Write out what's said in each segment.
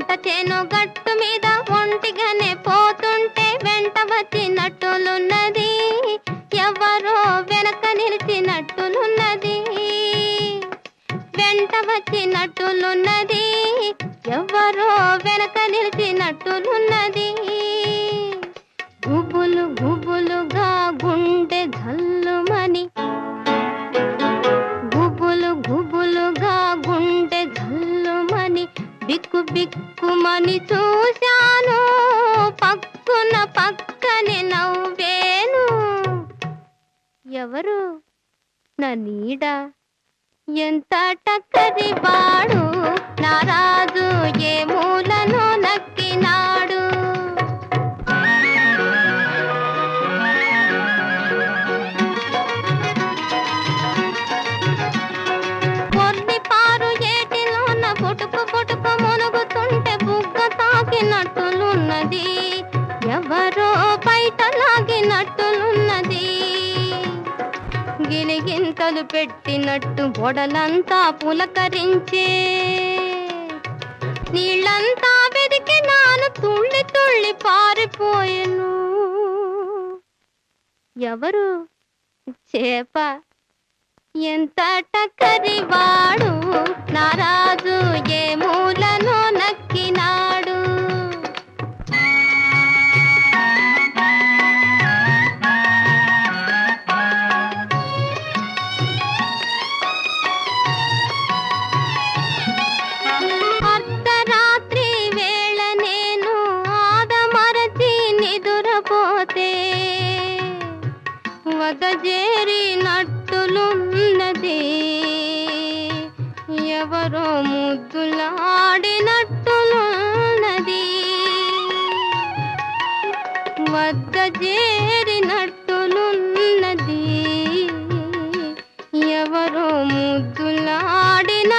పంట చేను గట్టు మీద ఒంటిగానే పోతుంటే వెంట వచ్చినట్టులున్నది. ఎవరో వెనక నిలిచినట్టులున్నది. వెంట వచ్చినట్టులున్నది. ఎవరో వెనక నిలిచినట్టులున్నది. నట్టులు బిక్కుమని చూశాను. పక్కున పక్కనే నవ్వేను. ఎవరు? నా నీడ. ఎంత టక్కరి వాడు. నా రాజు ఏ మూలను నక్క లాగినట్టులున్నది ఎవరో బయట లాగినట్టులున్నది. గిలిగింతలు పెట్టినట్టు బొడలంతా పులకరించే. నీళ్ళంతా వెదికి నాను తుళ్ళి తుళ్ళి పారిపోయెను. ఎవరు? చేప. ఎంత టక్కరి వాడు? ఏమో వదజేరినట్టులున్నది ఎవరో ముద్దులాడినట్టులున్నది. వద్ద చేరినట్టులున్నది ఎవరో ముద్దులాడిన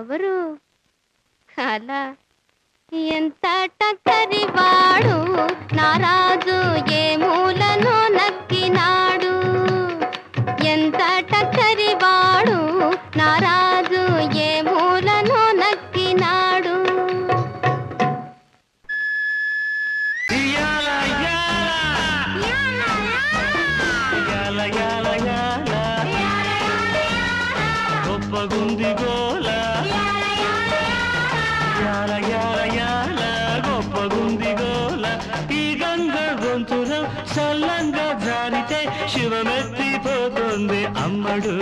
ఎవరు? కళ ఎంత టక్కరి వాడు నా రాజు ఏ మూలను నక్కినాడు ఎంత టక్కరి వాడు నా రాజు ఏ మూలను నక్కినాడు గొప్పగుంది గోల. యాల యాల యాల గొప్పగుంది గోల ఈ గంగ గొంతులో సల్లంగా జారితే శివమెత్తిపోతుంది అమ్మడు.